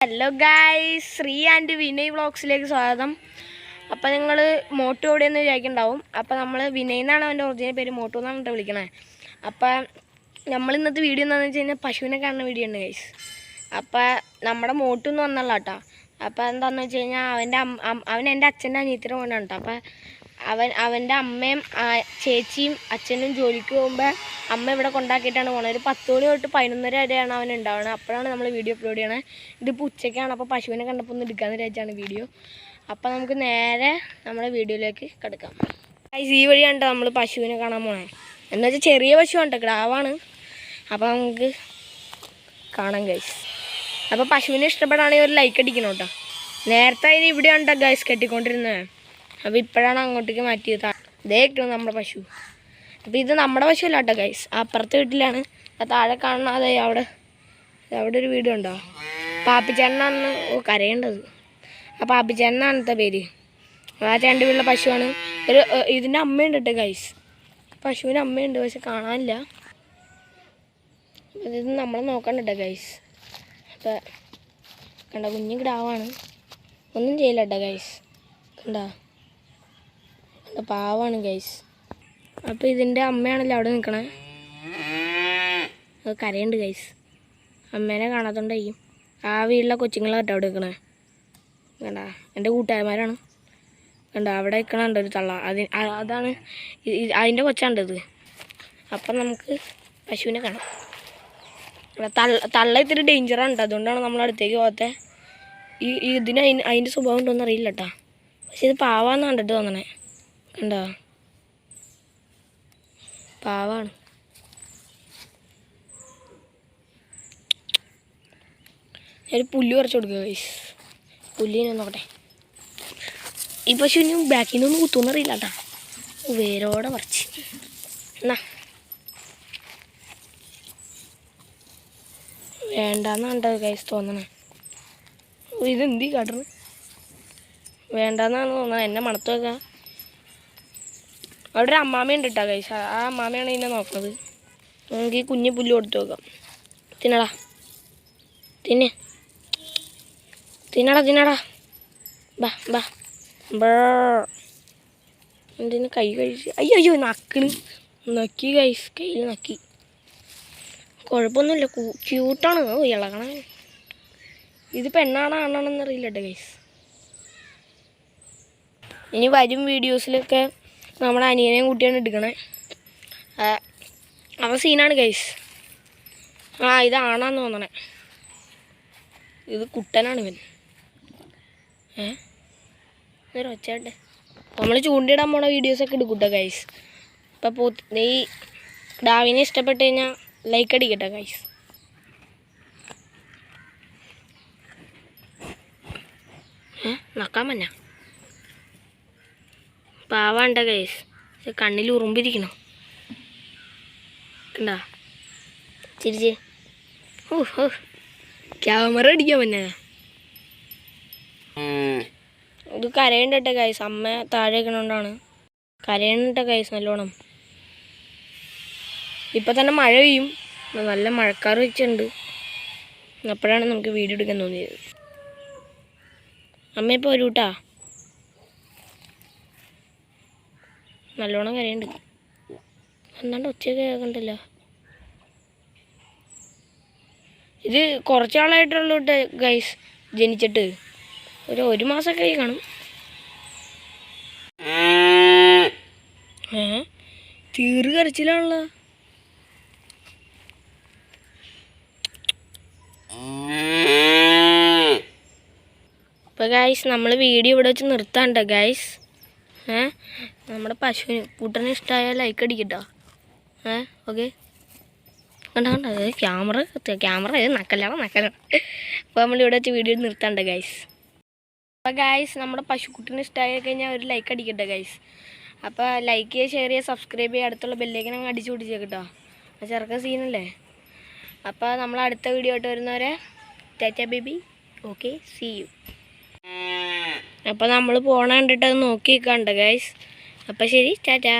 Hello guys Sree and Vinay വ്ളോഗ്സിലേക്ക് സ്വാഗതം. അപ്പോൾ നിങ്ങൾ മോട്ടു എവിടെയെന്ന് വിചാരിക്കുന്നുണ്ടാവും അപ്പോൾ നമ്മൾ വിനയ് എന്നാണ് അവന്റെ ഒറിജിനൽ പേര്. മോട്ടു എന്നാണ് കേട്ടോ വിളിക്കണേ. അപ്പോൾ നമ്മൾ ഇന്നത്തെ വീഡിയോ എന്താണെന്ന് വെച്ച് കഴിഞ്ഞാൽ പശുവിനെ കാണുന്ന വീഡിയോ ഉണ്ട് ഗൈസ് അപ്പോൾ നമ്മുടെ മോട്ടു എന്ന് വന്നുള്ള കേട്ടോ അപ്പോൾ എന്താണെന്ന് വെച്ച് കഴിഞ്ഞാൽ അവന്റെ അവൻ എന്റെ അച്ഛന്റെ അനിയത്തിന്റെ മോനാണ് കേട്ടോ അപ്പോൾ അവൻ അവന്റെ അമ്മയും ചേച്ചിയും അച്ഛനും ജോലിക്ക് പോകുമ്പോൾ അമ്മ ഇവിടെ കൊണ്ടാക്കിയിട്ടാണ് പോകുന്നത് ഒരു പത്ത് മണി തൊട്ട് പതിനൊന്നര വരെയാണ് അവൻ ഉണ്ടാവുന്നത് അപ്പോഴാണ് നമ്മൾ വീഡിയോ അപ്ലോഡ് ചെയ്യണത് ഇതിപ്പോൾ ഉച്ചയ്ക്കാണ്. അപ്പോൾ പശുവിനെ കണ്ടപ്പോൾ ഒന്ന് എടുക്കാമെന്ന് വിചാരിച്ചാണ് വീഡിയോ. അപ്പോൾ നമുക്ക് നേരെ നമ്മുടെ വീഡിയോയിലേക്ക് കിടക്കാം. ഈ വഴിയാണ് നമ്മൾ പശുവിനെ കാണാൻ പോണേ? എന്ന് വെച്ചാൽ ചെറിയ പശുവാണ് കേട്ടോ അപ്പോൾ നമുക്ക് കാണാം ഗൈസ് അപ്പോൾ പശുവിനെ ഇഷ്ടപ്പെടുകയാണെങ്കിൽ ഒരു ലൈക്ക് അടിക്കണം കേട്ടോ. നേരത്തെ അതിന് ഇവിടെയാണ് ഗൈസ് കെട്ടിക്കൊണ്ടിരുന്നത് അപ്പോൾ ഇപ്പോഴാണ് അങ്ങോട്ടേക്ക് മാറ്റിയത്. ഇതേ കിട്ടണം നമ്മുടെ പശു. അപ്പോൾ ഇത് നമ്മുടെ പശു അല്ല കേട്ടോ ഗൈസ് അപ്പുറത്തെ വീട്ടിലാണ്. താഴെ കാണുന്ന അതെ അവിടെ. അവിടെ ഒരു വീട് ഉണ്ടോ പാപ്പിച്ചേട്ടനാണ് ഓ കരയേണ്ടത്. ആ പാപ്പിച്ചേട്ടനാണത്തെ പേര്. ആ രണ്ട് വീട്ടിലെ പശുവാണ്. ഒരു ഇതിന്റെ അമ്മയുണ്ട് കേട്ടോ ഗൈസ് പശുവിന് അമ്മയുണ്ട് പക്ഷെ കാണാനില്ല. ഇത് നമ്മൾ നോക്കണ്ട കേട്ടോ ഗൈസ് അപ്പോൾ കണ്ട കുഞ്ഞു കിടാവാണ് ഒന്നും ചെയ്യില്ല കേട്ടോ ഗൈസ് കണ്ട? പാവാണ് ഗൈസ് അപ്പോൾ ഇതിന്റെ അമ്മയാണല്ലോ അവിടെ നിൽക്കണേ അത് കരയുണ്ട് ഗൈസ് അമ്മേനെ കാണാത്തോണ്ടായിരിക്കും. ആ വീട്ടിലെ കൊച്ചുങ്ങളാട്ടോ അവിടെ നിൽക്കണേ കണ്ട? എന്റെ കൂട്ടുകാരന്മാരാണ്. കണ്ട? അവിടെ നിൽക്കണുണ്ട് ഒരു തള്ള. അതി അതാണ് അതിന്റെ കൊച്ചാണ്ടത് അപ്പം നമുക്ക് പശുവിനെ കാണാം. തള്ള തള്ള ഇത്തിരി ഡേഞ്ചറാണ് കേട്ടോ അതുകൊണ്ടാണ് നമ്മൾ അടുത്തേക്ക് പോകാത്തത് ഈ ഈ ഇതിന് അതിന് അതിന്റെ സ്വഭാവം ഉണ്ടോയെന്ന് അറിയില്ല കേട്ടോ പക്ഷെ ഇത് പാവാന്ന് കണ്ടിട്ട് തോന്നണേ. കണ്ടോ പാവാണ്. ഞാൻ പുല്ല് കുറച്ച് കൊടുക്കുക ഗൈസ് പുല്ലിനെ നോക്കട്ടെ. ഈ പശു ഇനി ബാക്കിൽ നിന്നൊന്നും കുത്തുമെന്ന് അറിയില്ല കേട്ടോ വേരോടെ പറിച്ച്. എന്നാ. വേണ്ടാന്നാണ് കേട്ടോ ഗൈസ് തോന്നണേ. ഇതെന്തി കാട്ടണ്? വേണ്ടാന്നാണ് തോന്നുന്നത് എന്നെ മണത്ത് വെക്കാം. അവിടെ ഒരു അമ്മാമയുണ്ട് കേട്ടോ കൈസ ആ അമ്മാമയാണ് ഇതിനെ നോക്കുന്നത് നമുക്ക് ഈ കുഞ്ഞു പുല്ല് കൊടുത്തു നോക്കാം. തിന്നടാ. തിന്നെ. തിന്നടാ തിന്നടാ. ബാ ബാ. എന്തിന് കൈ കഴിച്ച് അയ്യോ അയ്യോ നക്കിണ്. നക്കി കൈസ് കയ്യിൽ നക്കി. കുഴപ്പമൊന്നുമില്ല. ക്യൂട്ടാണ് ഇളകണ ഇത് പെണ്ണാണോ ആണാണെന്നറിയില്ല കേട്ടോ ഗൈസ് ഇനി വരും വീഡിയോസിലൊക്കെ നമ്മുടെ അനിയനെയും കൂട്ടിയാണ് എടുക്കണേ. അവ സീനാണ് ഗൈസ് ആ ഇത് ആണാന്ന് തോന്നണേ. ഇത് കുട്ടനാണ് ഇവൻ. ഏ? ഒച്ചയാട്ടെ നമ്മൾ ചൂണ്ടിടാൻ പോണ വീഡിയോസൊക്കെ എടുക്കൂട്ടോ ഗൈസ് ഇപ്പം പോ ഈ ഡാവിനെ ഇഷ്ടപ്പെട്ട് കഴിഞ്ഞാൽ ലൈക്ക് അടിക്കട്ടെ ഗൈസ് നക്കാൻ പന്ന പാവാണ്ട ഗൈസ് കണ്ണിൽ ഉറുമ്പിരിക്കണം. കണ്ടാ? ചിരിച്ച്. ഓ ഓ ക്യാമറ അടിക്കാൻ പന്നെ ഇത് കരയണ്ടട്ടെ ഗൈസ് അമ്മ താഴെ വെക്കണോണ്ടാണ് കരയണ്ടട്ടെ ഗൈസ് നല്ലോണം. ഇപ്പം തന്നെ മഴ പെയ്യും. നല്ല മഴക്കാർ വെച്ചിട്ടുണ്ട്. അപ്പോഴാണ് നമുക്ക് വീഡിയോ എടുക്കാൻ തോന്നിയത്. അമ്മ ഇപ്പോൾ വരൂ നല്ലോണം കരയുണ്ട് എന്നാണ്ട് ഒച്ചയൊക്കെ കേൾക്കണ്ടല്ലോ. ഇത് കുറച്ചാളായിട്ടുള്ളൂ കേട്ടോ ഗൈസ് ജനിച്ചിട്ട്. ഒരു ഒരു മാസമൊക്കെ ആയി കാണും. ഏ? തീറ് കരച്ചിലാണല്ലോ. അപ്പോൾ ഗൈസ് നമ്മൾ വീഡിയോ ഇവിടെ വെച്ച് നിർത്താണ്ട ഗൈസ് ഏ? നമ്മുടെ പശുവിന് കൂട്ടന് ഇഷ്ടമായ ലൈക്ക് അടിക്കട്ടോ. ഏ ഓക്കെ കണ്ട കണ്ട? ക്യാമറ ക്യാമറ ഇത് നക്കല്ലാണ് നക്കലാണ്. അപ്പോൾ നമ്മൾ ഇവിടെ വെച്ച് വീഡിയോ നിർത്തണ്ട ഗൈസ് അപ്പോൾ ഗൈസ് നമ്മുടെ പശുക്കുട്ടിന് ഇഷ്ടമായി കഴിഞ്ഞാൽ ഒരു ലൈക്ക് അടിക്കട്ടെ ഗൈസ് അപ്പോൾ ലൈക്ക് ചെയ്യുക ഷെയർ ചെയ്യുക സബ്സ്ക്രൈബ് ചെയ്യുക അടുത്തുള്ള ബെല്ലേക്ക് ഞങ്ങൾ അടിച്ചു പിടിച്ചേക്കട്ടോ ആ ചെറുക്ക സീനല്ലേ അപ്പോൾ നമ്മൾ അടുത്ത വീഡിയോ ആയിട്ട് വരുന്നവരെ tata baby okay see you അപ്പോൾ നമ്മൾ പോണ കണ്ടിട്ട് അത് നോക്കി നിൽക്കണ്ട ഗൈസ് അപ്പോൾ ശരി ടാറ്റാ